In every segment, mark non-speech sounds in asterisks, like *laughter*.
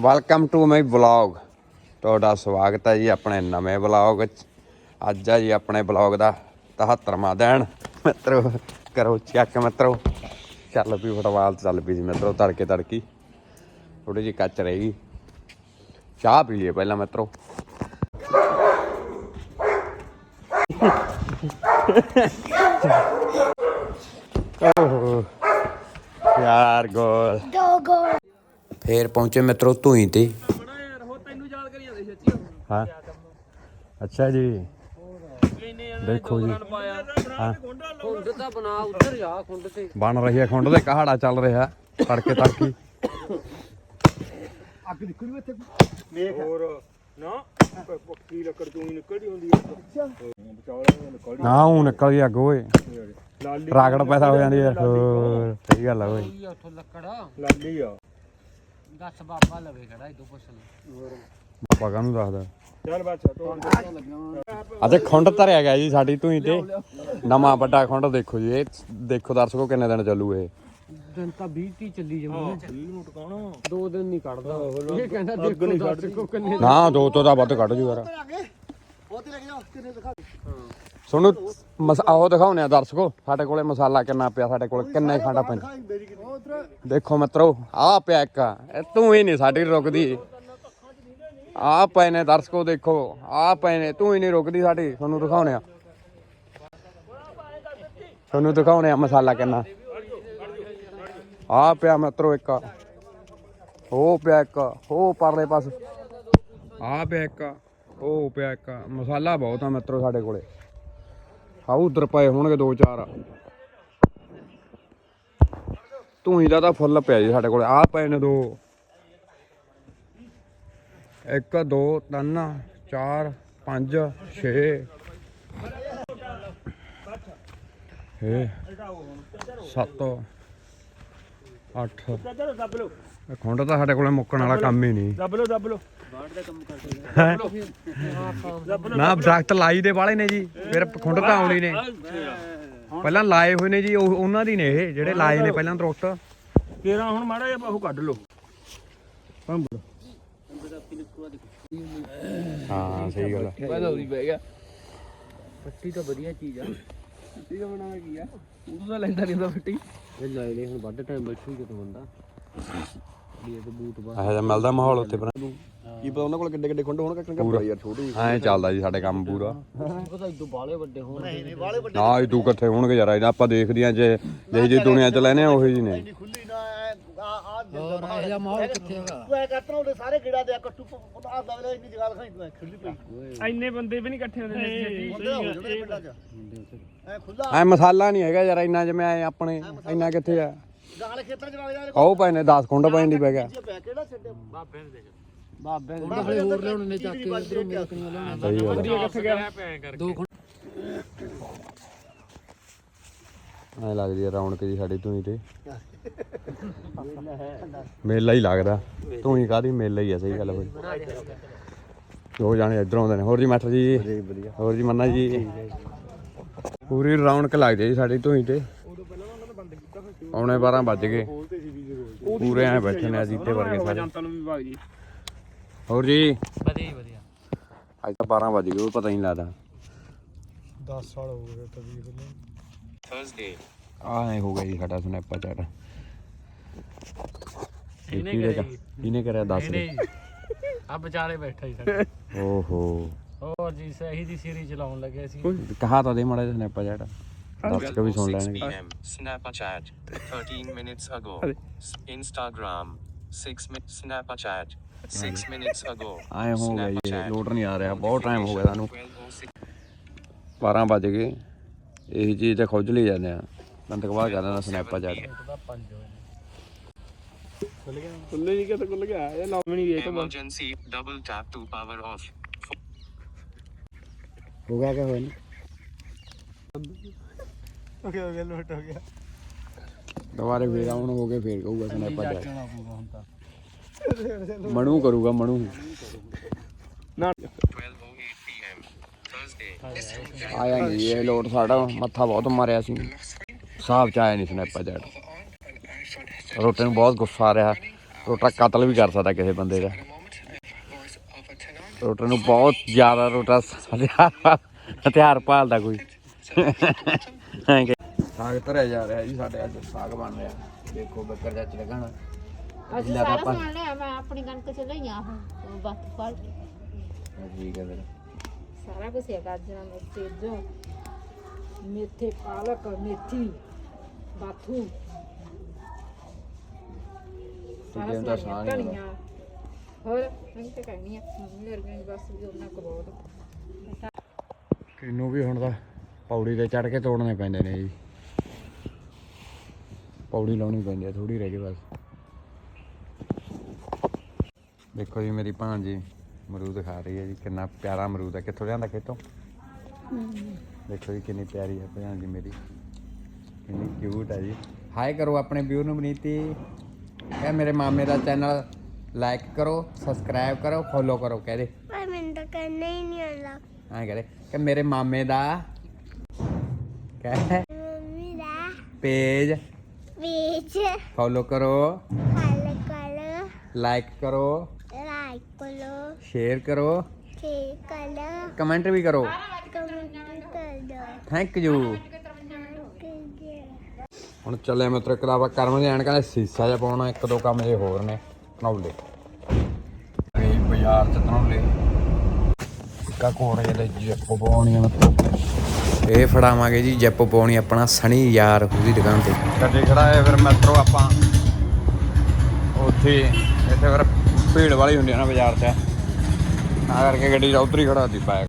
Welcome to my vlog ਤੁਹਾਡਾ ਸਵਾਗਤ ਹੈ ਜੀ ਆਪਣੇ ਨਵੇਂ ਵਲੌਗ 'ਚ ਅੱਜ ਆ ਜੀ ਆਪਣੇ ਵਲੌਗ ਦਾ 73ਵਾਂ ਦਿਨ। ਮਿੱਤਰੋ, ਕਰੋ ਚੈੱਕ ਮਿੱਤਰੋ। ਚੱਲ ਵੀ ਫੁੱਟਬਾਲ ਚੱਲ ਪਈ ਜੀ ਮਿੱਤਰੋ, ਤੜਕੇ ਤੜਕੀ। ਥੋੜੀ ਜਿਹੀ ਕੱਚ ਰਹਿ ਚਾਹ ਪੀ ਲਈਏ ਪਹਿਲਾਂ ਮਿੱਤਰੋ। ਓਹ, ਯਾਰ ਗੋਲ। ਫੇਰ ਪਹੁੰਚੇ ਮਿੱਤਰੋ ਧੂਈ ਤੇ। ਹਾਂ। ਅੱਛਾ ਜੀ। ਦੇਖੋ ਜੀ। ਹਾਂ। ਖੁੰਡ ਤਾਂ ਬਣਾ ਉੱਧਰ ਜਾ ਖੁੰਡ ਤੇ। ਬਣ ਰਹੀ ਹੈ ਖੁੰਡ ਦੇ ਕਹਾੜਾ ਚੱਲ ਰਿਹਾ ਤੜਕੇ ਤੜਕੀ ਹੋਰ ਨਾ ਪੱਕੀ ਲੱਕੜ ਚੋਂ ਹੀ ਨਿਕਲਦੀ ਹੁੰਦੀ ਹੈ। ਨਿਕਲ ਨਾ ਉਹ ਨਿਕਲ ਗਈ ਅੱਗ ਓਏ। ਲਾਲੀ ਰਾਗੜ ਪੈਦਾ ਹੋ ਜਾਂਦੀ ਹੈ। ਹੋਰ ਸਹੀ ਗੱਲ ਆ ਓਏ। ਕੀ ਆ ਉੱਥੋਂ ਲੱਕੜਾ। ਲਾਲੀ ਆ। ਦੱਸ ਬਾਬਾ ਲਵੇ ਖੜਾ ਇਦੋਂ ਪੁੱਛ ਲੈ। ਪਗਾ ਨੂੰ ਦੱਸਦਾ? ਚੱਲ ਬਾਛਾ ਤੋਂ ਅਤੇ ਖੁੰਡ ਧਰਿਆ ਗਿਆ ਜੀ ਸਾਡੀ ਧੂਈ ਤੇ। ਨਵਾਂ ਵੱਡਾ ਖੁੰਡ ਦੇਖੋ ਜੀ ਇਹ ਦੇਖੋ ਦਰਸ਼ਕੋ ਕਿੰਨੇ ਦਿਨ ਚੱਲੂ ਇਹ। ਦਿਨ ਤਾਂ 20 30 ਚੱਲੀ ਨੂੰ। ਟਿਕਾਣਾ। ਦੋ ਦਿਨ ਨਹੀਂ ਕੱਢਦਾ। ਇਹ ਕਹਿੰਦਾ ਦੇਖੋ ਦੱਸ ਕੋ ਕਿੰਨੇ ਨਾ ਦੋ ਤੋਂ ਤਾਂ ਵੱਧ ਕੱਢ ਜੂ ਯਾਰ। ਸੁਣੋ ਮਸ ਆਹੋ ਦਿਖਾਉਨੇ ਆ ਦਰਸ਼ਕੋ ਸਾਡੇ ਕੋਲੇ ਮਸਾਲਾ ਕਿੰਨਾ ਪਿਆ ਸਾਡੇ ਕੋਲ ਕਿੰਨੇ ਖਾਂਡਾ ਪੈਂਦਾ ਦੇਖੋ ਮਿੱਤਰੋ ਆਹ ਪਿਆ ਇੱਕ ਇਹ ਤੂੰ ਹੀ ਨਹੀਂ ਸਾਡੀ ਰੁਕਦੀ। ਆਹ ਪਏ ਨੇ ਦਰਸ਼ਕੋ ਦੇਖੋ ਆਹ ਪਏ ਨੇ ਤੂੰ ਹੀ ਨਹੀਂ ਰੁਕਦੀ ਸਾਡੀ ਤੁਹਾਨੂੰ ਦਿਖਾਉਨੇ ਆ। ਤੁਹਾਨੂੰ ਦਿਖਾਉਨੇ ਆ ਮਸਾਲਾ ਕਿੰਨਾ। ਆਹ ਪਿਆ ਮਿੱਤਰੋ ਇੱਕ ਉਹ ਪਿਆ ਇੱਕ ਉਹ ਪਰਲੇ ਪਾਸੇ। ਆ ਪਿਆ ਇੱਕ ਉਹ ਪਿਆ ਇੱਕ ਮਸਾਲਾ ਬਹੁਤ ਆ ਮਿੱਤਰੋ ਸਾਡੇ ਕੋਲੇ। ਆ ਉਧਰ ਪਏ ਹੋਣਗੇ ਦੋ ਚਾਰ। ਧੂਈ ਦਾ ਤਾਂ ਫੁੱਲ ਪਿਆ ਜੀ ਸਾਡੇ ਕੋਲੇ। ਆ ਪਏ ਨੇ ਦੋ। ਇੱਕ, ਦੋ, ਤਿੰਨ, ਚਾਰ, ਪੰਜ, ਛੇ। ਛੇ, ਸੱਤ, ਅੱਠ। ਖੁੰਡ ਤਾਂ ਸਾਡੇ ਕੋਲੇ ਮੁੱਕਣ ਵਾਲਾ ਕੰਮ ਹੀ ਨਹੀਂ। ਦੱਬ ਲੋ ਦੱਬ ਲੋ ਨਾ ਦਰਖਤ ਲਾਈ ਦੇ ਵਾਲੇ ਨੇ ਜੀ। ਫਿਰ ਖੁੰਡ ਤਾਂ ਆਉਣੀ ਨੇ। ਪਹਿਲਾਂ ਲਾਏ ਹੋਏ ਨੇ ਜੀ ਉਹ ਉਹਨਾਂ ਦੀ ਨੇ ਇਹ ਜਿਹੜੇ ਲਾਏ ਨੇ ਪਹਿਲਾਂ ਦਰਖਤ। ਤੇਰਾ ਹੁਣ ਮਾੜਾ ਜਿਹਾ ਉਹ ਕੱਢ ਲੋ ਹਾਂ ਸਹੀ ਗੱਲ ਪਹਿਲਾਂ ਉਹਦੀ ਬਹਿ ਗਿਆ। ਪੱਟੀ ਤਾਂ ਵਧੀਆ ਚੀਜ਼ ਆ। ਪੱਟੀ ਦਾ ਬਣਾਵਾ ਕੀ ਆ। ਉਹ ਤਾਂ ਲੈਂਦਾ ਨਹੀਂ ਹੁੰਦਾ ਪੱਟੀ ਇਹ ਲੈ ਲੈ ਹੁਣ ਵੱਧ ਟਾਈਮ ਬੈਠੂ ਜਦੋਂ ਬੰਦਾ ਵੀ ਇਹ ਬੂਟ ਬਾ ਇਹੋ ਜਿਹਾ ਮਿਲਦਾ ਮਾਹੌਲ ਉੱਥੇ ਪਰ। ਕੀ ਪਤਾ ਉਹਨਾਂ ਕੋਲ ਕਿੱਡੇ ਕਿੱਡੇ ਖੁੰਡ ਹੋਣ ਕਿ ਕਿੰਨੇ ਯਾਰ ਛੋਟੇ ਐਂ ਚੱਲਦਾ ਜੀ ਸਾਡੇ ਕੰਮ ਪੂਰਾ। ਪਤਾ ਇਦੋਂ ਬਾਲੇ ਵੱਡੇ ਹੋਣ ਨਾ ਇਹ ਤੂੰ ਕਿੱਥੇ ਹੋਣਗੇ ਯਾਰ ਇਹਨਾਂ ਆਪਾਂ ਦੇਖਦੀਆਂ ਜੇ ਜਿਹੀ ਜੀ ਦੁਨੀਆ ਚ ਲੈਨੇ ਆ ਉਹੀ ਜੀ ਨੇ। ਖੁੱਲੀ ਨਾ ਆ ਆ ਹੋਰ ਇਹ ਜਿਹਾ ਮਾਹੌਲ ਕਿੱਥੇ ਹੈਗਾ ਤੂੰ ਐ ਕਰਤਨਾ ਉਹਦੇ ਸਾਰੇ ਗਿੜਾ ਦੇ ਕੱਟੂ ਆ ਦਵਲੇ ਇੰਨੀ ਜਗ੍ਹਾ ਦਿਖਾਈ ਤੂੰ ਐਂ ਖੁੱਲੀ ਪਈ। ਇੰਨੇ ਬੰਦੇ ਵੀ ਨਹੀਂ ਇਕੱਠੇ ਹੁੰਦੇ ਹੁੰਦੇ ਹੋ ਜਿਹੜੇ ਪਿੰਡਾਂ ਚ। ਐ ਖੁੱਲਾ। ਐ ਮਸਾਲਾ ਨਹੀਂ ਹੈਗਾ ਯਾਰ ਇੰਨਾ ਜਿਵੇਂ ਐ ਆਪਣੇ ਇੰਨਾ ਕਿੱਥੇ ਆ? ਗਾਲੇ ਖੇਤਾਂ ਚ ਵਗ ਜਾ ਉਹ ਪਏ ਨੇ 10 ਖੁੰਡ ਪੈਣ ਦੀ ਪੈ ਗਿਆ। ਪੈ ਕਿਹੜਾ ਛੱਡੇ। ਬਾਬੇ ਦੇ ਬਾਬੇ ਹੋਰ ਲਿਆਉਣੇ ਨੇ ਚੱਕ ਕੇ ਇਧਰੋਂ ਲਿਆਉਣੇ ਸਹੀ ਗੱਲ ਆ। ਕਿੱਥੇ ਗਿਆ? ਦੋ ਖੁੰਡ ਐ ਲੱਗਦੀ ਆ ਰੌਣਕ ਜੀ ਸਾਡੀ ਧੂਈ ਤੇ। *laughs* ਮੇਲਾ ਹੀ ਲੱਗਦਾ। ਧੂਈ ਕਾਦੀ ਮੇਲਾ ਹੀ ਆ ਸਹੀ ਗੱਲ ਬਈ। ਦੋ ਜਾਣੇ ਇਧਰੋਂ ਆਉਂਦੇ ਨੇ। ਹੋਰ ਜੀ ਮਾਸਟਰ ਜੀ? ਹੋਰ ਜੀ ਮੰਨਾ ਜੀ? ਪੂਰੀ ਰੌਣਕ ਲੱਗਦੀ ਆ ਜੀ ਸਾਡੀ ਧੂਈ ਤੇ। ਆਉਣੇ 12 ਵੱਜ ਗਏ। ਪੂਰੇ ਐ ਬੈਠੇ ਨੇ ਅਜੀਤੇ ਵਰਗੇ ਸਾਰੇ। ਜਨਤਾ ਨੂੰ ਵੀ ਭਾਗ ਜੀ। ਹੋਰ ਜੀ? ਵਧੀਆ ਹੀ ਵਧੀਆ। ਅੱਜ ਤਾਂ 12 ਵੱਜ ਗਏ ਉਹ ਪਤਾ ਹੀ ਨਹੀਂ ਲੱਗਦਾ। 10 ਸਾਲ ਹੋ ਗਏ ਤਵੀਰ ਨੂੰ ਆਹ ਐ ਹੋ ਗਿਆ ਜੀ ਸਾਡਾ ਸਨੈਪਾ ਚੈਟ। ਇਹਨੇ ਇਹਨੇ ਕਰਿਆ ਦੱਸ ਦੇ। ਆ ਵਿਚਾਰੇ ਬੈਠਾ ਹੀ ਸਾਡੇ। ਓਹੋ। ਹੋਰ ਜੀ ਸਹੀ ਦੀ ਸੀਰੀ ਚਲਾਉਣ ਲੱਗੇ ਸੀ ਕਹਾ ਤਾਂ ਦੇ ਮਾੜਾ ਸਨੈਪਾ ਚੈਟ। ਦੱਸ ਕੇ ਵੀ ਸੁਣ ਲੈਣਗੇ. Snapchat. 13 minutes ago. S- Instagram. 6 minutes. Snapchat. 6 minutes ago. *laughs* ਆਏ ਹੋ ਗਿਆ ਜੀ. ਲੋਡ ਨਹੀਂ ਆ ਰਿਹਾ ਬਹੁਤ ਟਾਈਮ ਹੋ ਗਿਆ ਸਾਨੂੰ 12:06 12 ਵੱਜ ਗਏ ਇਹੀ ਚੀਜ਼ ਤੇ ਖੁੱਜ ਲਈ ਜਾਂਦੇ ਆ ਬੰਦ ਬਾਅਦ ਕਰ ਦੇਣਾ ਸਨੈਪਾ ਚੈਟ ਖੁੱਲੇ ਨਹੀਂ ਕਿਤੇ ਖੁੱਲ ਗਿਆ ਇਹ ਨਾਮ ਨਹੀਂ ਇਹ Emergency. Double tap to power off. ਹੋ ਗਿਆ ਕਿ ਹੋਇਆ ਨਹੀਂ ਹੋ ਗਿਆ ਹੋ ਗਿਆ ਲੋਟ ਹੋ ਗਿਆ। ਦੁਬਾਰੇ ਫੇਰ ਆਉਣ ਹੋ ਗਏ ਫੇਰ ਕਹੂਗਾ ਸਨੈਪਾ ਚੈਟ ਮਣੂ ਕਰੂਗਾ ਮਣੂ। 12:08 p.m. Thursday. ਆਇਆ ਨਹੀਂ ਇਹ ਲੋਡ ਸਾਡਾ ਮੱਥਾ ਬਹੁਤ ਮਾਰਿਆ ਸੀ। ਹਿਸਾਬ ਚ ਆਇਆ ਨਹੀਂ ਸਨੈਪਾ ਚੈਟ ਰੋਟੇ ਨੂੰ ਬਹੁਤ ਗੁੱਸਾ ਆ ਰਿਹਾ। ਰੋਟਾ ਕਤਲ ਵੀ ਕਰ ਸਕਦਾ ਕਿਸੇ ਬੰਦੇ ਦਾ। ਰੋਟੇ ਨੂੰ ਬਹੁਤ ਜ਼ਿਆਦਾ ਰੋਟਾ ਹਥਿਆਰ ਹਥਿਆਰ ਭਾਲਦਾ ਕੋਈ। ਐਂ ਕਿ- ਸਾਗ ਧਰਿਆ ਜਾ ਰਿਹਾ ਜੀ ਸਾਡੇ ਅੱਜ ਸਾਗ ਬਣ ਰਿਹਾ। ਦੇਖੋ ਬੱਕਰ ਚਾਚੀ ਲਗਾਣਾ। ਅਸੀਂ ਸਾਰਾ ਸਮਾਨ ਲਿਆ ਮੈਂ ਆਪਣੀ ਕਣਕ ਚ ਲਈਆਂ ਹੁਣ ਬੱਤ ਫੜ ਕੇ ਠੀਕ ਹੈ ਫਿਰ। ਸਾਰਾ ਕੁਝ ਹੈ ਗਾਜਰਾਂ ਮੇਥੇ ਜੋ ਮੇਥੇ ਪਾਲਕ ਮੇਥੀ ਬਾਥੂ। ਹੈ ਤਾਂ ਸਾਗ ਹੋਣਾ। ਹੋਰ ਮੈਂ ਤੇ ਕਹਿਣੀ ਆ ਮੰਮੀ ਵਰਗੇ ਬਸ ਵੀ ਉਹਨਾਂ ਕੋ ਬਹੁਤ। ਕਿੰਨੂ ਵੀ ਹੁਣ ਤਾਂ ਪੌੜੀ ਤੇ ਚੜ ਕੇ ਤੋੜਨੇ ਪੈਂਦੇ ਨੇ ਜੀ। ਪੌੜੀ ਲਾਉਣੀ ਪੈਂਦੀ ਆ ਥੋੜੀ ਰਹਿ ਗਈ ਬਸ। ਦੇਖੋ ਜੀ ਮੇਰੀ ਭਾਣਜੀ ਅਮਰੂਦ ਖਾ ਰਹੀ ਹੈ ਜੀ ਕਿੰਨਾ ਪਿਆਰਾ ਅਮਰੂਦ ਹੈ। ਕਿੱਥੋਂ ਲਿਆਂਦਾ ਖੇਤੋਂ? ਦੇਖੋ ਜੀ ਕਿੰਨੀ ਪਿਆਰੀ ਹੈ ਭਾਣਜੀ ਮੇਰੀ। ਕਿੰਨੀ ਕਿਊਟ ਹੈ ਜੀ। ਹਾਈ ਕਰੋ ਆਪਣੇ ਵਿਊ ਨੂੰ ਬਨੀਤੀ ਕਹ ਮੇਰੇ ਮਾਮੇ ਦਾ ਚੈਨਲ ਲਾਈਕ ਕਰੋ ਸਬਸਕ੍ਰਾਈਬ ਕਰੋ ਫੋਲੋ ਕਰੋ ਕਹਦੇ ਪਰ ਮੈਨੂੰ ਤਾਂ ਕਰਨਾ ਹੀ ਨਹੀਂ ਆਉਂਦਾ। ਹਾਂ ਕਹਦੇ ਕਿ ਮੇਰੇ ਮਾਮੇ ਦਾ ਫੋਲੋ ਕਰੋ। ਫਲ ਕਰੋ। ਲਾਈਕ ਕਰੋ। ਲਾਈਕ ਕਰੋ। ਸ਼ੇਅਰ ਕਰੋ। ਸ਼ੇਅਰ ਕਰੋ। ਕਮੈਂਟ ਵੀ ਕਰੋ। ਕਮੈਂਟ ਕਰੋ। Thank you. ਹੁਣ ਚੱਲੇ ਮਿੱਤਰ ਕਲਾਵਾ ਕਰਮ ਦੇ ਐਨਕਾਂ ਦੇ ਸੀਸਾ ਜਿਹਾ ਪਾਉਣਾ ਇੱਕ ਦੋ ਕੰਮ ਜੇ ਹੋਰ ਨੇ। ਇਹ ਬਾਜ਼ਾਰ ਚ ਧਨੌਲੇ। ਕਾ ਕੋਣ ਜਿਹਦੇ ਜੈਪ ਪਾਉਣੀ ਆ ਮਤਲਬ ਇਹ ਫੜਾਵਾਂਗੇ ਜੀ ਜੈਪ ਪਾਉਣੀ ਆਪਣਾ ਸਣੀ ਯਾਰ ਉਹਦੀ ਦੁਕਾਨ ਤੇ। ਗੱਡੀ ਖੜਾਏ ਫਿਰ ਮੈਟਰੋ ਆਪਾਂ ਉੱਥੇ ਇੱਥੇ ਫਿਰ ਭੀੜ ਵਾਲੀ ਹੁੰਦੀ ਆ ਨਾ ਬਾਜ਼ਾਰ 'ਚ। ਤਾਂ ਕਰਕੇ ਗੱਡੀ ਉੱਧਰ ਹੀ ਖੜਾ ਦਿੱਤਾ ਹੈ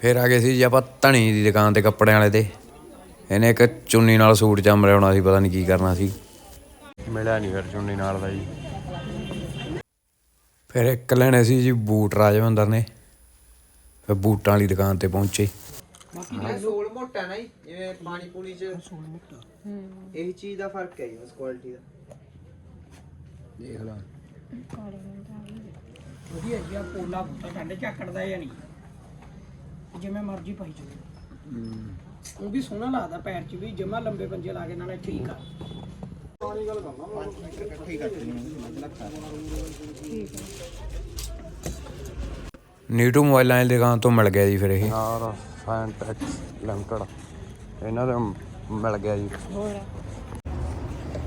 ਫਿਰ ਆ ਗਏ ਸੀ ਜੀ ਆਪਾਂ ਧਣੀ ਦੀ ਦੁਕਾਨ ਤੇ ਕੱਪੜਿਆਂ ਵਾਲੇ ਤੇ। ਇਹਨੇ ਇੱਕ ਚੁੰਨੀ ਨਾਲ ਸੂਟ ਚੰਮ ਲਿਆਉਣਾ ਸੀ ਪਤਾ ਨਹੀਂ ਕੀ ਕਰਨਾ ਸੀ। ਮਿਲਿਆ ਨਹੀਂ ਫਿਰ ਚੁੰਨੀ ਨਾਲ ਦਾ ਜੀ। ਫਿਰ ਇੱਕ ਲੈਣੇ ਸੀ ਜੀ ਬੂਟ ਰਾਜਵੰਦਰ ਨੇ। ਫਿਰ ਬੂਟਾਂ ਵਾਲੀ ਦੁਕਾਨ ਤੇ ਪਹੁੰਚੇ। ਸੋਲ ਮੋਟਾ ਨਾ ਜੀ, ਜਿਵੇਂ ਪਾਣੀ ਪੂਣੀ ਚ ਸੋਲ ਮੋਟਾ। ਇਹੀ ਚੀਜ਼ ਦਾ ਫ਼ਰਕ ਹੈ ਜੀ ਉਸ ਕੁਆਲਿਟੀ ਦਾ। ਦੇਖ ਲਾ। ਵਧੀਆ ਜੀ ਆ ਪੋਲਾ ਬੂਟਾ ਠੰਡੇ ਝਾਕੜਦਾ ਜਾਂ ਨਹੀਂ? ਜਿਵੇਂ ਮਰਜ਼ੀ ਪਾਈ ਜਾਓ। ਉਹ ਵੀ ਸੋਹਣਾ ਲੱਗਦਾ ਪੈਰ 'ਚ ਵੀ ਜਮਾ ਲੰਬੇ ਪੰਜੇ ਲਾ ਕੇ ਨਾਲੇ ਠੀਕ ਆ। ਨੀਟੂ ਮੋਬਾਈਲਾਂ ਦੀ ਦੁਕਾਨ ਤੋਂ ਮਿਲ ਗਿਆ ਜੀ ਫਿਰ ਇਹ। ਯਾਰ ਫੈਂਟੈਕਸ ਲਿਮਟਡ। ਇਹਨਾਂ ਦੇ ਮਿਲ ਗਿਆ ਜੀ।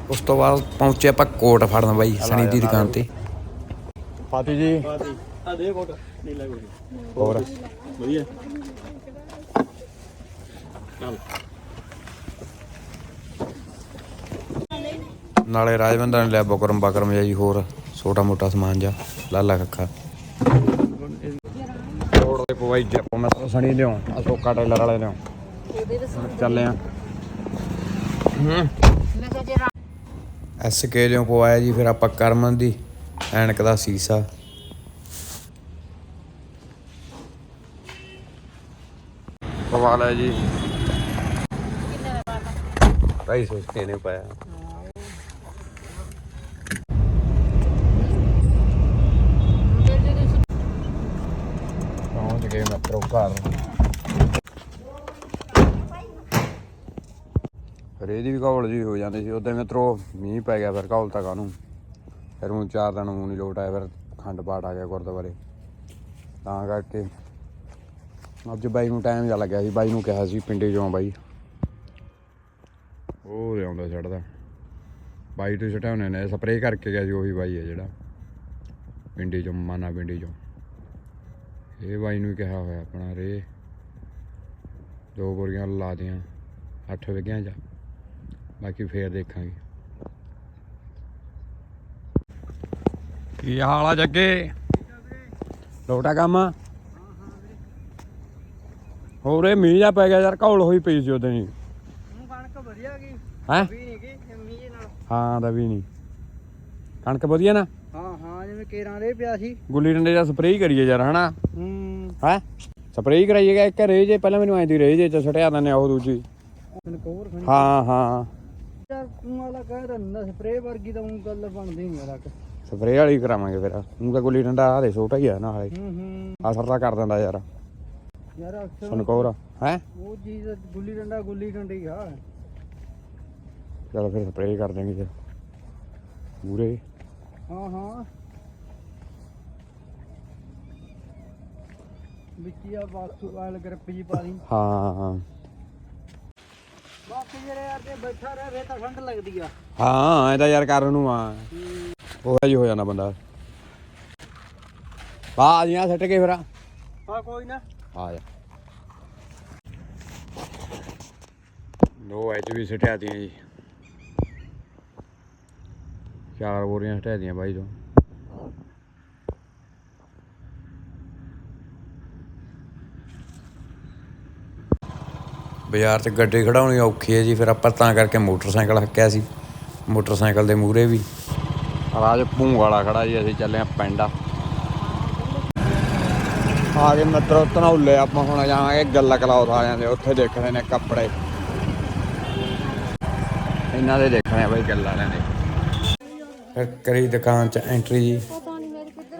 ਉਸ ਤੋਂ ਬਾਅਦ ਪਹੁੰਚੇ ਆਪਾਂ ਕੋਟ ਫੜਨ ਬਾਈ ਸਣੀ ਦੀ ਦੁਕਾਨ ਤੇ। ਫਾਤੀ ਜੀ। ਆ ਦੇ ਕੋਟ ਨਹੀਂ ਲੱਗ ਹੋਰ? ਵਧੀਆ। ਨਾਲੇ ਰਾਜਵੰਦਰ ਨੇ ਲਿਆ ਬਕਰਮ ਬਕਰਮ ਜਿਹਾ ਜੀ ਹੋਰ ਛੋਟਾ ਮੋਟਾ ਸਮਾਨ ਜਾ ਲਾਲਾ ਕੱਖਾ। ਤੇ ਪਵਾਈ ਜੱਪੋ ਮੈਂ ਸਣੀ ਲਿਓ ਅਸ਼ੋਕਾ ਟੇਲਰ ਵਾਲੇ ਲਿਓ ਚੱਲੇ ਆ। ਐਸ ਕੇ ਲਿਓ ਪਵਾਇਆ ਜੀ ਫਿਰ ਆਪਾਂ ਕਰਮਨ ਦੀ ਐਨਕ ਦਾ ਸੀਸਾ। ਪਵਾ ਲਿਆ ਜੀ। ਢਾਈ ਸੌ ਕੇ ਨੇ ਪਾਇਆ? ਪਹੁੰਚ ਘਰ ਫਿਰ ਇਹਦੀ ਵੀ ਘੌਲ ਜੀ ਹੋ ਜਾਂਦੀ ਸੀ ਉਦੋਂ ਮਿੱਤਰੋ ਮੀਂਹ ਪੈ ਗਿਆ ਫਿਰ ਘੌਲ ਤੱਕ ਨੂੰ ਫਿਰ ਹੁਣ ਚਾਰ ਦਿਨ ਮੂੰਹ ਨਹੀਂ ਲੋਟ ਆਇਆ ਫਿਰ ਖੰਡ ਪਾਠ ਆ ਗਿਆ ਗੁਰਦੁਆਰੇ। ਤਾਂ ਕਰਕੇ ਅੱਜ ਬਾਈ ਨੂੰ ਟਾਈਮ ਜਾ ਲੱਗਿਆ ਸੀ, ਬਾਈ ਨੂੰ ਕਿਹਾ ਸੀ ਪਿੰਡੇ ਚੋਂ ਬਾਈ। ਉਹ ਲਿਆਉਂਦਾ ਛੱਡਦਾ। ਬਾਈ ਤੋਂ ਛਟਾਉਣੇ ਨੇ ਸਪਰੇਅ ਕਰਕੇ ਗਿਆ ਸੀ, ਉਹੀ ਬਾਈ ਹੈ ਜਿਹੜਾ। ਪਿੰਡੇ ਚੋਂ, ਮਾਨਾ ਪਿੰਡੇ ਚੋਂ। ਇਹ ਬਾਈ ਨੂੰ ਕਿਹਾ ਹੋਇਆ ਆਪਣਾ ਰੇ। ਦੋ ਬੋਰੀਆਂ ਲਾ ਦਿਆਂ। 8 ਵਿਗਿਆਂ ਚ ਬਾਕੀ ਫੇਰ ਦੇਖਾਂਗੇ। ਕੀ ਹਾਲ ਆ ਜੱਗੇ? ਲੋਟਾ ਕੰਮ? ਹੋਰ ਇਹ ਮੀਂਹ ਜਾ ਪੈ ਗਿਆ ਯਾਰ ਘੌਲ ਹੋਈ ਪਈ ਸੀ ਉਹਦੇ ਨਹੀਂ ਕਣਕ ਵਧੀਆ ਗਈ। ਹੈ? ਵੀ ਨਹੀਂ ਗਈ ਮੀਂਹ ਨਾਲ। ਹਾਂ ਦਾ ਵੀ ਨਹੀਂ। ਕਣਕ ਵਧੀਆ ਨਾ? ਹਾਂ ਹਾਂ ਜਿਵੇਂ ਕੇਰਾਂ ਦੇ ਪਿਆ ਸੀ। ਗੁੱਲੀ ਡੰਡੇ ਦਾ ਸਪਰੇਅ ਕਰੀਏ ਯਾਰ ਹਨਾ? ਹੂੰ। ਹੈ? ਸਪਰੇਅ ਕਰਾਈਏਗਾ ਇੱਕ ਰੇ ਜੇ ਪਹਿਲਾਂ ਮੈਨੂੰ ਆਂਦੀ ਰਹੇ ਜੇ ਚ ਛਟਿਆ ਆ ਉਹ ਦੂਜੀ। ਕਨਕੋਰ ਖਣੀ ਹਾਂ ਹਾਂ। ਯਾਰ ਤੂੰ ਵਾਲਾ ਕਹਿ ਰਿਹਾ ਸਪਰੇ ਵਰਗੀ ਤਾਂ ਊਂ ਗੱਲ ਬਣਦੀ ਨਹੀਂ ਮੇਰਾ ਸਪਰੇਅ ਵਾਲੀ ਕਰਾਵਾਂਗੇ ਫਿਰ। ਉਹ ਤਾਂ ਗੁੱਲੀ ਡੰਡਾ ਆ ਦੇ ਛੋਟਾ ਹੀ ਆ ਨਾਲੇ ਹੂੰ ਹੂੰ। ਅਸਰ ਤਾਂ ਕਰ ਦਿੰਦਾ ਯਾਰ। ਯਾਰ ਅਕਸਰ ਸਨਕੌਰ ਹੈ? ਉਹ ਚੀਜ਼ ਗੁੱਲੀ ਡੰਡਾ ਗੁੱਲੀ ਡੰਡੀ ਆ। ਚਲ ਫਿਰ ਸਪਰੇਅ ਕਰ ਦੇਂਗੇ ਫਿਰ। ਪੂਰੇ। ਹਾਂ ਹਾਂ। ਆ ਬਾਸੂ ਵਾਲ ਗਰਪ ਜੀ ਪਾ ਲਈ ਹਾਂ। ਬਾਕੀ ਜਿਹੜੇ ਯਾਰ ਤੇ ਬੈਠਾ ਰਹੇ ਫੇਰ ਤਾਂ ਠੰਡ ਲੱਗਦੀ ਆ। ਹਾਂ ਇਹ ਤਾਂ ਯਾਰ ਕਰਨ ਨੂੰ ਆ। ਉਹ ਜੀ ਹੋ ਜਾਣਾ ਬੰਦਾ। ਆ ਜੀਆਂ ਸੱਟ ਕੇ ਫਿਰ। ਆ ਹਾਂ ਕੋਈ ਨਾ। ਜਾ। ਦੋ ਐਚ ਵੀ ਸਟਿਆ ਦੀਆਂ ਜੀ ਚਾਰ ਬੋਰੀਆਂ ਸਟਿਆ ਦੀਆਂ ਬਾਈ ਤੋਂ। ਬਾਜ਼ਾਰ 'ਚ ਗੱਡੀ ਖੜਾਉਣੀ ਔਖੀ ਹੈ ਜੀ ਫਿਰ ਆਪਾਂ ਤਾਂ ਕਰਕੇ ਮੋਟਰਸਾਈਕਲ ਹੱਕਿਆ ਸੀ। ਮੋਟਰਸਾਈਕਲ ਦੇ ਮੂਹਰੇ ਵੀ। ਰਾਜ ਭੂੰਗ ਵਾਲਾ ਖੜਾ ਜੀ ਅਸੀਂ ਚੱਲੇ ਆ ਪਿੰਡਾ ਆ। ਗਏ ਮਿੱਤਰੋ ਧਨੌਲੇ ਆਪਾਂ ਹੁਣ ਜਾਵਾਂਗੇ ਗੱਲਾ ਕਲੌਥ ਵਾਲਿਆਂ ਦੇ ਉੱਥੇ ਦੇਖਣੇ ਨੇ ਕੱਪੜੇ। ਇਹਨਾਂ ਦੇ ਦੇਖਣੇ ਆ ਬਈ ਗੱਲਾਂ ਦੇ। ਫਿਰ ਕਰੀ ਦੁਕਾਨ 'ਚ ਐਂਟਰੀ ਜੀ ਪਤਾ ਨਹੀਂ ਮੇਰੇ ਕਿੱਧਰ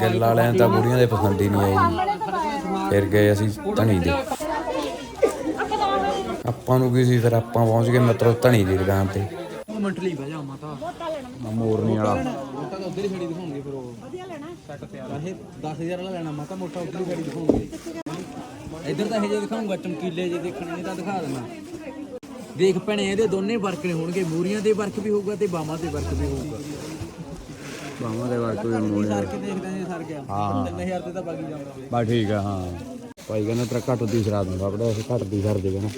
ਗੱਲ ਵਾਲਿਆਂ ਤਾਂ ਬੁੜੀਆਂ ਦੇ ਪਸੰਦ ਹੀ ਨਹੀਂ ਆਈ ਫਿਰ ਗਏ ਅਸੀਂ ਧਣੀ ਦੇ। ਆਪਾਂ ਨੂੰ ਕੀ ਸੀ ਫਿਰ ਆਪਾਂ ਪਹੁੰਚ ਗਏ ਮਿੱਤਰੋ ਧਣੀ ਦੀ ਦੁਕਾਨ ਤੇ। ਮੰਟਲੀ ਬਹਿ ਜਾ ਮਾਤਾ। ਮੋਰਨੀ ਵਾਲਾ। ਮੋਟਾ ਤਾਂ ਉਧਰ ਹੀ ਖੜੀ ਦਿਖਾਉਣਗੇ ਫਿਰ ਉਹ। ਵਧੀਆ ਲੈਣਾ। ਸੈੱਟ ਪਿਆ ਇਹ 10000 ਵਾਲਾ ਲੈਣਾ ਮਾਤਾ ਮੋਟਾ ਉਧਰ ਹੀ ਖੜੀ ਦਿਖਾਉਣਗੇ। ਇੱਧਰ ਤਾਂ ਇਹ ਜੇ ਦਿਖਾਉਂਗਾ ਚਮਕੀਲੇ ਜੇ ਦੇਖਣੇ ਨੇ ਤਾਂ ਦਿਖਾ ਦੇਣਾ। ਦੇਖ ਭੈਣੇ ਇਹਦੇ ਦੋਨੇ ਵਰਕ ਨੇ ਹੋਣਗੇ। ਮੂਰੀਆਂ ਦੇ ਵਰਕ ਵੀ ਹੋਊਗਾ ਤੇ ਬਾਹਾਂ ਦੇ ਵਰਕ ਵੀ ਹੋਊਗਾ। ਬਾਹਾਂ ਦੇ ਵਾਰ ਕੋਈ ਮੋੜ ਸਰ ਕੇ ਦੇਖਦਾ ਜੇ ਸਰ ਗਿਆ ਹਾਂ। 3000 ਤੇ ਤਾਂ ਬਾਗੀ ਜਾਂਦਾ ਬਾ ਠੀਕ ਆ ਹਾਂ। ਭਾਈ ਕਹਿੰਦਾ ਤੇਰਾ ਘੱਟ ਦੀ ਸ਼ਰਾਬ ਨੂੰ ਬਾਬੜਾ ਅਸੀਂ ਘੱਟ ਦੀ ਕਰ ਦੇਗਾ ਨਾ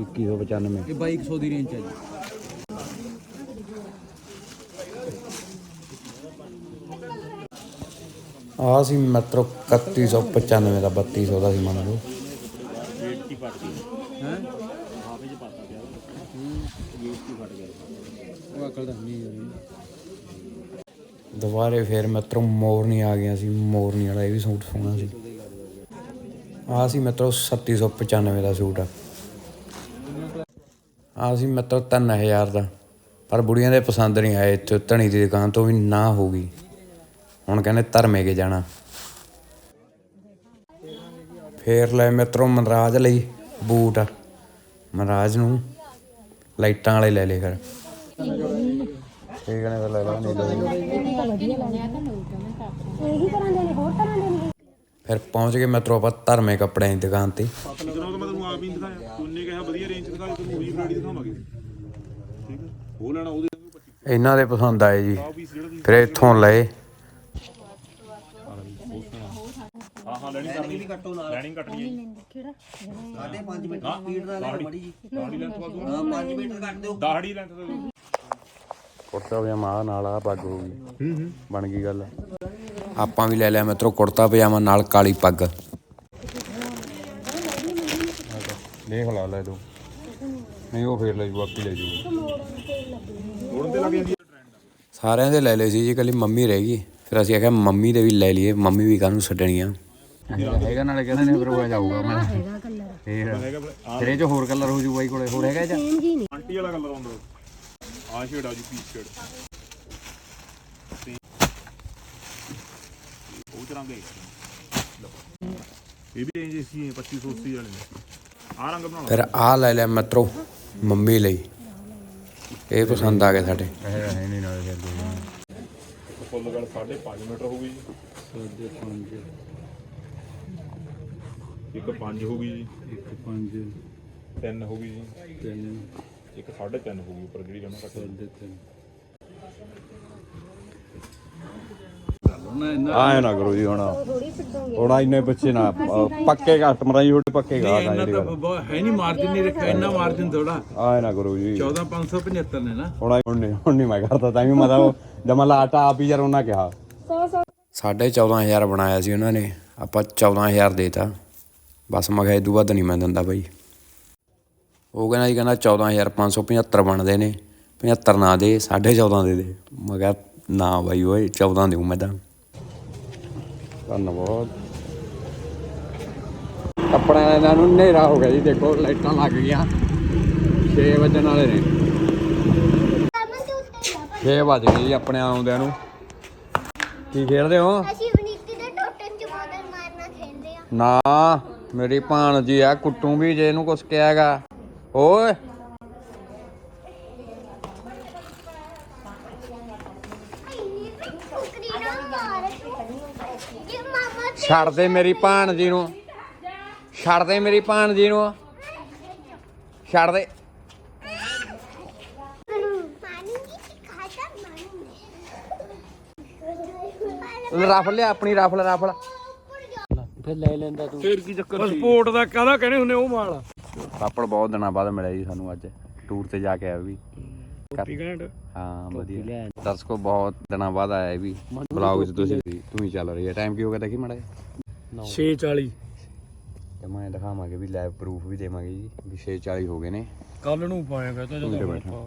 ਇੱਕੀ ਸੌ ਪਚਾਨਵੇਂ। ਇਹ 2200 ਦੀ ਰੇਂਜ ਹੈ ਜੀ। ਆ ਸੀ ਮਤਲਬ 3195 ਦਾ 3200 ਦਾ ਸੀ ਮੰਨ ਲਓ। ਅਕਲ ਨਹੀਂ ਦੁਬਾਰੇ ਫੇਰ ਮਤਲਬ ਮੋਰਨੀ ਆ ਗਿਆ ਸੀ, ਮੋਰਨੀ ਵਾਲਾ ਇਹ ਵੀ ਸੂਟ ਸੋਹਣਾ ਸੀ। ਆ ਸੀ ਮਤਲਬ 3795 ਦਾ ਸੂਟ ਆ। ਆ ਸੀ ਮਤਲਬ 3000 ਦਾ। ਪਰ ਬੁੜੀਆਂ ਦੇ ਪਸੰਦ ਨਹੀਂ ਆਏ, ਇੱਥੇ ਧਣੀ ਦੀ ਦੁਕਾਨ ਤੋਂ ਵੀ ਨਾ ਹੋ ਗਈ। ਹੁਣ ਕਹਿੰਦੇ ਧਰਮੇ ਕੇ ਜਾਣਾ। ਫੇਰ ਲੈ ਮਿੱਤਰੋ ਮਨਰਾਜ ਲਈ ਬੂਟ ਮਨਰਾਜ ਨੂੰ ਲਾਈਟਾਂ ਵਾਲੇ ਲੈ ਲਏ ਫਿਰ। ਠੀਕ ਨੇ ਫਿਰ ਲੈ ਲਾ ਨਹੀਂ ਲੈ ਫਿਰ ਪਹੁੰਚ ਗਏ ਮੈਟਰੋ ਆਪਾਂ ਧਰਮੇ ਕੱਪੜਿਆਂ ਦੀ ਦੁਕਾਨ ਤੇ। ਜਦੋਂ ਤਾਂ ਮੈਂ ਤੁਹਾਨੂੰ ਆਪ ਹੀ ਨੀ ਦਿਖਾਇਆ ਤੂੰ ਨੇ ਕਿਹਾ ਵਧੀਆ ਰੇਂਜ ਦਿਖਾ ਤੈਨੂੰ ਉਹੀ ਵੈਰਾਈਟੀ ਦਿਖਾਵਾਂਗੇ। ਠੀਕ ਹੈ ਉਹ ਲੈਣਾ ਉਹਦੇ 25 ਇਹਨਾਂ ਦੇ ਪਸੰਦ ਆਏ ਜੀ। ਫਿਰ ਇੱਥੋਂ ਲਏ। ਹਾਂ ਹਾਂ ਲੈਣੀ ਕਰਨੀ। ਲੈਣੀ ਕੱਟਣੀ ਹੈ ਸਾਢੇ 5 ਮਿੰਟ ਸਪੀਡ ਦਾ ਲੈ ਮੜੀ ਜੀ। ਦਾੜੀ ਲੈਂਥ ਵਾ ਹਾਂ 5 ਮਿੰਟ ਕੱਟ ਦਿਓ। ਦਾੜੀ ਲੈਂਥ ਦਾ ਕੁੜਤਾ ਪਜਾਮਾ ਨਾਲ ਆ ਪੱਗ ਹੋ ਗਈ ਬਣ ਗਈ ਗੱਲ। ਆਪਾਂ ਵੀ ਲੈ ਲਿਆ ਮਿੱਤਰੋ ਕੁੜਤਾ ਪਜਾਮਾ ਨਾਲ ਕਾਲੀ ਪੱਗ। ਦੇਖ ਲਾ ਲੈ ਤੂੰ ਨਹੀਂ ਉਹ ਫੇਰ ਲੈ ਜੂ ਆਪੀ ਲੈ ਜੂ। ਮੋੜਨ ਤੇ ਲੱਗ ਜਾਂਦੀ ਹੈ ਸਾਰਿਆਂ ਦੇ ਲੈ ਲਏ ਸੀ ਜੀ ਕੱਲੀ ਮੰਮੀ ਰਹਿ ਗਈ। ਫਿਰ ਅਸੀਂ ਆਖਿਆ ਮੰਮੀ ਦੇ ਵੀ ਲੈ ਲਈਏ ਮੰਮੀ ਵੀ ਕਾਹਨੂੰ ਛੱਡਣੀਆਂ? ਹੈਗਾ ਨਾਲੇ ਕਹਿੰਦੇ ਨੇ ਫਿਰ ਉਹ ਜਾਊਗਾ ਮੈਂ। ਫੇਰ ਤੇਰੇ ਚ ਹੋਰ ਕਲਰ ਹੋ ਜੂ ਬਾਈ ਕੋਲੇ ਹੋਰ ਹੈਗਾ ਜਾਂ ਆਂਟੀ ਵਾਲਾ ਕਲਰ ਆਉਂਦਾ। ਆ ਸ਼ੇਡ ਆ ਜੀ ਪੀਚ ਸ਼ੇਡ ਉਹ ਚਰਾਂਗੇ ਇਹ ਵੀ ਰੇਂਜ ਇਸੀ 2580 ਵਾਲੇ ਨੇ। ਆ ਰੰਗ ਬਣਾਉਣਾ। ਫਿਰ ਆ ਲੈ ਲਿਆ ਮਿੱਤਰੋ ਮੰਮੀ ਲਈ। ਇਹ ਪਸੰਦ ਆ ਗਿਆ ਸਾਡੇ। ਹੈ ਨਹੀਂ ਨਾਲੇ ਫਿਰ ਫੁੱਲ ਗੜ 5.5 ਮੀਟਰ ਹੋ ਗਈ ਜੀ। ਇੱਕ 5 ਹੋ ਗਈ ਜੀ। ਇੱਕ ਪੰਜ। 3 ਹੋ ਗਈ ਜੀ। ਤਿੰਨ। ਇੱਕ 3.5 ਹੋ ਗਈ ਉੱਪਰ ਜਿਹੜੀ ਜਮਾ ਕੱਟ ਤਿੰਨ। ਆਏ ਨਾ ਕਰੋ ਜੀ ਹੁਣ। ਹੁਣ ਇੰਨੇ ਬੱਚੇ ਨਾ ਪੱਕੇ ਕਸਟਮਰਾਂ ਹੀ ਛੋਟੇ ਪੱਕੇ ਗਾਹਕ ਆ ਜਿਹੜੀ ਗੱਲ ਹੈ ਨਹੀਂ ਮਾਰਜਿਨ ਨਹੀਂ ਰੱਖਿਆ ਇੰਨਾ ਮਾਰਜਿਨ ਥੋੜਾ ਆਏ ਨਾ ਕਰੋ ਜੀ। 14575 ਨੇ ਨਾ। ਹੁਣ ਹੁਣ ਨਹੀਂ ਹੁਣ ਨਹੀਂ ਮੈਂ ਕਰਦਾ ਤਾਂ ਵੀ ਮੈਂ ਤਾਂ ਜਮਾ ਲਾਟਾ ਆਪ ਹੀ ਯਾਰ ਉਹਨਾਂ ਕਿਹਾ। ਸਾਢੇ 14000 ਬਣਾਇਆ ਸੀ ਉਹਨਾਂ ਨੇ ਆਪਾਂ 14000 ਦੇਤਾ ਬਸ ਮੈਂ ਕਿਹਾ ਤੋਂ ਵੱਧ ਨਹੀਂ ਮੈਂ ਦਿੰਦਾ ਬਾਈ। ਉਹ ਕਹਿੰਦਾ ਜੀ ਕਹਿੰਦਾ 14575 ਬਣਦੇ ਨੇ 75 ਨਾ ਦੇ 14.5 ਦੇ ਦੇ। ਮੈਂ ਕਿਹਾ ਨਾ ਬਾਈ ਓਏ 14 ਦੇਉ ਮੈਂ ਤਾਂ। ਧੰਨਵਾਦ। ਕੱਪੜਿਆਂ ਦਾ ਇਹਨਾਂ ਨੂੰ ਹਨੇਰਾ ਹੋ ਗਿਆ ਜੀ ਦੇਖੋ ਲਾਈਟਾਂ ਲੱਗ ਗਈਆਂ। 6 ਵਜਣ ਵਾਲੇ ਨੇ। 6 ਵਜ ਗਏ ਜੀ ਆਪਣੇ ਆਉਂਦਿਆਂ ਨੂੰ। ਕੀ ਖੇਡਦੇ ਹੋ? ਅਸੀਂ ਵਨੀਤੀ ਦੇ ਟੋਟਨ ਚ ਬੋਤਲ ਮਾਰਨਾ ਖੇਡਦੇ ਆ। ਨਾ। ਮੇਰੀ ਭਾਣ ਜੀ ਆ, ਕੁੱਟੂ ਵੀ ਜੇ ਇਹਨੂੰ ਕੁਛ ਕਿਹਾਗਾ। ਓਏ। ਇੰਨੀ ਛੱਡ ਦੇ ਮੇਰੀ ਭਾਣ ਜੀ ਨੂੰ। ਛੱਡ ਦੇ ਮੇਰੀ ਭਾਣ ਜੀ ਨੂੰ। ਛੱਡ ਦੇ ਰਫਲ ਲਿਆ, ਆਪਣੀ ਰਫਲ ਰਫਲ। ਫਿਰ ਲੈ ਲੈਂਦਾ ਤੂੰ। ਫੇਰ ਕੀ ਚੱਕਰ ਸੀ? ਸਪੋਰਟ ਦਾ ਕਾਹਦਾ ਕਹਿੰਦੇ ਹੁੰਦੇ ਉਹ ਮਾਲ? ਪਾਪੜ ਬਹੁਤ ਦਿਨਾਂ ਬਾਅਦ ਮਿਲਿਆ ਜੀ ਸਾਨੂੰ ਅੱਜ। ਟੂਰ ਤੇ ਜਾ ਕੇ ਆਇਆ ਵੀ। ਕਾਪੀ ਘੈਂਟ? ਹਾਂ ਵਧੀਆ। ਦਰਸ਼ਕੋ ਬਹੁਤ ਦਿਨਾਂ ਬਾਅਦ ਆਇਆ ਇਹ ਵੀ ਬਲੌਗ 'ਚ ਤੁਸੀਂ ਤੂੰ ਹੀ ਚੱਲ ਰਹੀ ਹੈ। ਟਾਈਮ ਕੀ ਹੋ ਗਿਆ ਦੇਖੀ ਮੜਾ 640 ਤੇ ਮੈਂ ਦਿਖਾਵਾਂਗੇ ਵੀ ਲਾਈਵ ਪ੍ਰੂਫ ਵੀ ਦੇਵਾਂਗੇ ਜੀ ਵੀ 6:40 ਹੋ ਗਏ ਨੇ। ਕੱਲ ਨੂੰ ਪਾਏਗਾ ਤਾਂ ਜਦੋਂ ਬੈਠਾ।